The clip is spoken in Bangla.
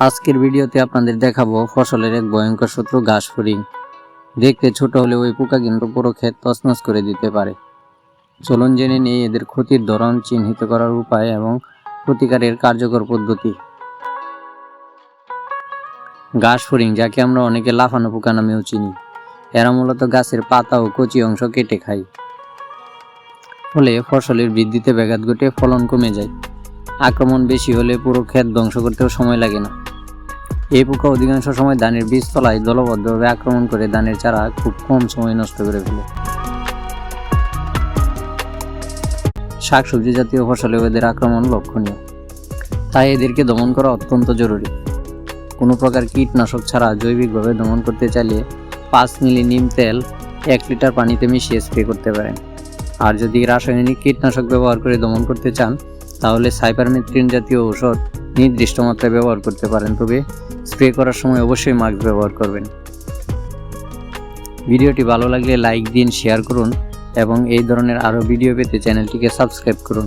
আজকের ভিডিওতে আপনাদের দেখাবো ফসলের এক ভয়ঙ্কর শত্রু ঘাস ফড়িং দেখতে ছোট হলে ওই পোকা কিন্তু পুরো ক্ষেত তছনছ করে দিতে পারে। চলুন জেনে নিই এদের ক্ষতির ধরন, চিহ্নিত করার উপায় এবং প্রতিকারের কার্যকর পদ্ধতি। ঘাস ফড়িং যাকে আমরা অনেকে লাফানো পোকা নামেও চিনি। এরা মূলত গাছের পাতা ও কচি অংশ কেটে খায়। ফলে ফসলের বৃদ্ধিতে ব্যাঘাত ঘটে, ফলন কমে যায়। আক্রমণ বেশি হলে পুরো ক্ষেত ধ্বংস করতেও সময় লাগে না। এই পোকা অধিকাংশ সময় ধানের বীজতলায় দলবদ্ধভাবে আক্রমণ করে ধানের চারা খুব কম সময় নষ্ট করে ফেলে। শাকসবজি জাতীয় ফসলে এদের আক্রমণ লক্ষণীয়। তাই এদেরকে দমন করা অত্যন্ত জরুরি। কোনো প্রকার কীটনাশক ছাড়া জৈবিকভাবে দমন করতে চাইলে পাঁচ মিলি নিম তেল, এক লিটার পানিতে মিশিয়ে স্প্রে করতে পারেন। আর যদি রাসায়নিক কীটনাশক ব্যবহার করে দমন করতে চান, তাহলে সাইপারমেথ্রিন জাতীয় ঔষধ নির্দিষ্ট মাত্রায় ব্যবহার করতে পারেন, তবে স্প্রে করার সময় অবশ্যই মাস্ক ব্যবহার করবেন। ভিডিওটি ভালো লাগলে লাইক দিন শেয়ার করুন এবং এই ধরনের আরও ভিডিও পেতে চ্যানেলটিকে সাবস্ক্রাইব করুন।